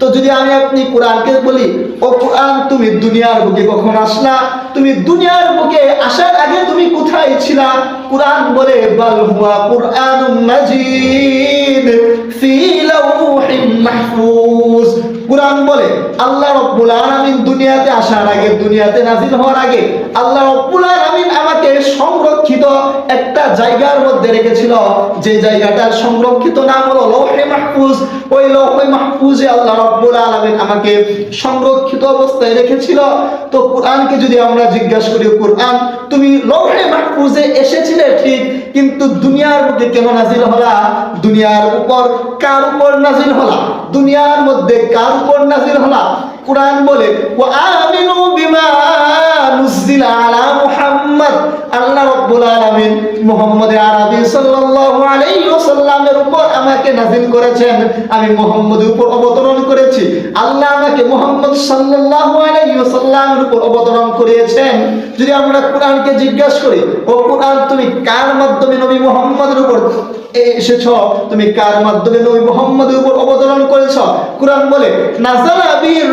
তো যদি আমি আপনি কোরআনকে বলি, ও কোরআন, তুমি দুনিয়ার বুকে কখন আসলা? তুমি দুনিয়ার বুকে আসার আগে তুমি কোথায় ছিলা? কোরআন বলে, বাল হুয়া কোরআনুম মাজিদ ফি লাউহিম মাহফুজ। কোরআন বলে, আল্লাহ রব্বুল আলামিন দুনিয়াতে আসার আগে, দুনিয়াতে নাজিল হওয়ার আগে, আল্লাহ রব্বুল আলামিন আমাকে জায়গার মধ্যে রেখেছিল, যে জায়গাটার সংরক্ষিত নাম হলো লৌহে মাহফুজ। ওই লৌহে মাহফুজে আল্লাহ রব্বুল আলামিন আমাকে সংরক্ষিত অবস্থায় রেখেছিল। তো কোরআনকে যদি আমরা জিজ্ঞাসা করি, কোরআন, তুমি লৌহে মাহফুজে এসেছিলে? ঠিক, কিন্তু দুনিয়ার মধ্যে কেন নাজিল হলা? দুনিয়ার উপর কার উপর নাজিল হলা? দুনিয়ার মধ্যে কার উপর নাজিল হলা? কোরআন বলে ও আমিনু বিমা নুজিলা আলা মুহাম্মদ। রাব্বুল আলামিন মুহাম্মদ সাল্লাল্লাহু আলাইহি ওয়াসাল্লামের উপর আমাকে নাজিল করেছেন। আমি মুহাম্মদের উপর অবতরণ করেছি। আল্লাহ আমাকে মুহাম্মদ সাল্লাল্লাহু আলাইহি ওয়াসাল্লামের উপর অবতরণ করিয়েছেন। যদি আমরা কোরআনকে করি, ও কোরআন, তুমি কার মাধ্যমে নবী মুহাম্মদের উপর এসেছ? তুমি কার মাধ্যমে নবী মুহাম্মদের উপর অবতরণ করেছ? কোরআন বলে নাজালা বির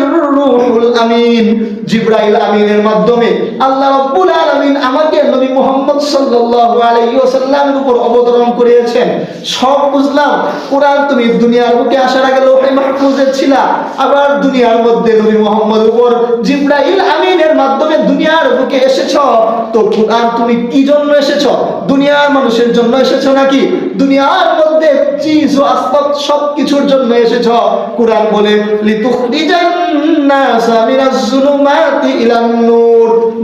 আমিন। জিব্রাইল আমিনের মাধ্যমে আল্লাহ রাব্বুল আলামিন আমাকে নবী মুহাম্মদ সাল্লাল্লাহু আলাইহি ওয়াসাল্লামের উপর অবতরণ সব বুঝলাম, কোরআন তুমি দুনিয়ার আসার আগে লোহে মাহফুজে আবার দুনিয়ার মধ্যে নবী মুহাম্মদ উপর জিব্রাইল আমিনের মাধ্যমে দুনিয়ার বুকে এসেছ। তো কোরআন তুমি কি জন্য এসেছ? দুনিয়ার মানুষের জন্য এসেছ নাকি? দুনিয়ার মধ্যে চিজ ও আসবাব সব কিছুর জন্য এসেছ। কোরআন বলে, লিতুখরিজান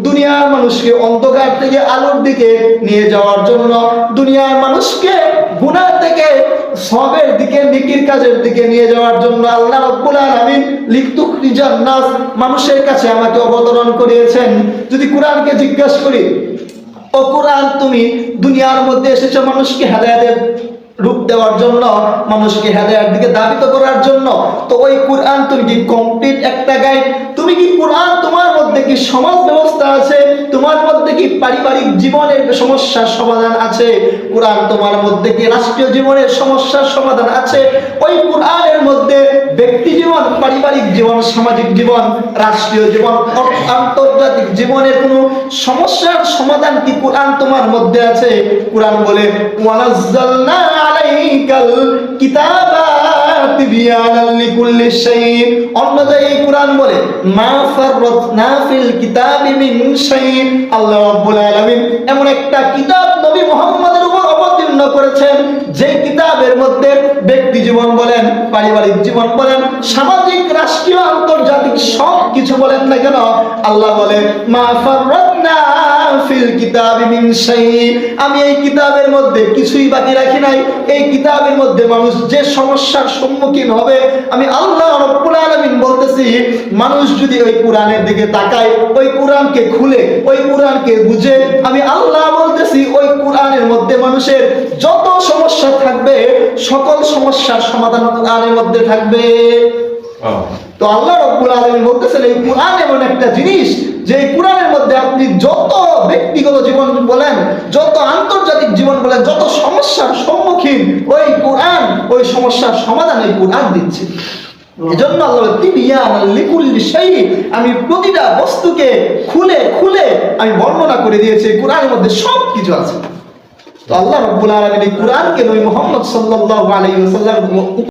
দুনিয়ার মানুষকে অন্ধকার থেকে আলোর দিকে নিয়ে যাওয়ার জন্য দুনিয়ার মানুষকে গুনাহ থেকে সবের দিকে, নিকির কাজের দিকে নিয়ে যাওয়ার জন্য আল্লাহ রাব্বুল আলামিন লিতুখরিজান নাস মানুষের কাছে আমাকে অবতরণ করিয়েছেন। যদি কোরআনকে জিজ্ঞাসা করি, ও কোরআন, তুমি দুনিয়ার মধ্যে এসেছ মানুষকে হেদায়েতের রূপ দেওয়ার জন্য, মানুষকে হেদায়ের দিকে দাবিত করার জন্য। তো ওই কোরআন তুমি কি কমপ্লিট একটা গাইড তুমি কি কোরআন তোমার মধ্যে কি সমাজ ব্যবস্থা আছে? তোমার মধ্যে কি পারিবারিক জীবনের সমস্যার সমাধান আছে? কোরআন তোমার মধ্যে কি রাষ্ট্রীয় জীবনের সমস্যার সমাধান আছে? ওই কোরআনের মধ্যে ব্যক্তি পারিবারিক জীবন, সামাজিক জীবন, রাষ্ট্রীয় জীবন, আন্তর্জাতিক জীবনের কোনো সমস্যার সমাধান কি কোরআন তোমার মধ্যে আছে? কোরআন বলে মিন এমন একটা কিতাব নবী মুহাম্মদের উপর অবতীর্ণ করেছেন যে জীবন বলেন, পারিবারিক জীবন বলেন, সামাজিক, রাষ্ট্রীয়, আন্তর্জাতিক সব কিছু বলেন না কেন, আল্লাহ বলে আমি এই কিতাবের মধ্যে কিছুই বাকি রাখি নাই। এই কিতাবের মধ্যে মানুষ যে সমস্যার সম্মুখীন হবে, আমি আল্লাহ রব্বুল বলতেছি, মানুষ যদি ওই কোরআনের দিকে তাকায়, ওই কোরআনকে খুলে, ওই কোরআনকে বুঝে, আমি আল্লাহ বলতেছি, ওই কোরআনের মধ্যে মানুষের যত সমস্যা থাকবে সকল সমস্যার সমাধান কোরআনের মধ্যে থাকবে। তো আল্লাহ রব্বুল আলামিন বলতেছেন, এই কোরআন এমন একটা জিনিস যে কোরআনের মধ্যে আপনি যত ব্যক্তিগত জীবন বলেন, যত আন্তর্জাতিক জীবন বলেন, যত সমস্যার সম্মুখীন ওই কোরআন, ওই সমস্যার সমাধান এই কোরআন দিচ্ছে। এজন্য আল্লাহ তিবিয়ান লিকুল্লি শাই আমি প্রতিটা বস্তুকে খুলে খুলে আমি বর্ণনা করে দিয়েছি কোরআনের মধ্যে সব কিছু আছে। আল্লাহ রব্বুল আলমিন এই কোরআনকে নবী মোহাম্মদ সাল্লাহ আলী ওয়াসাল্লাম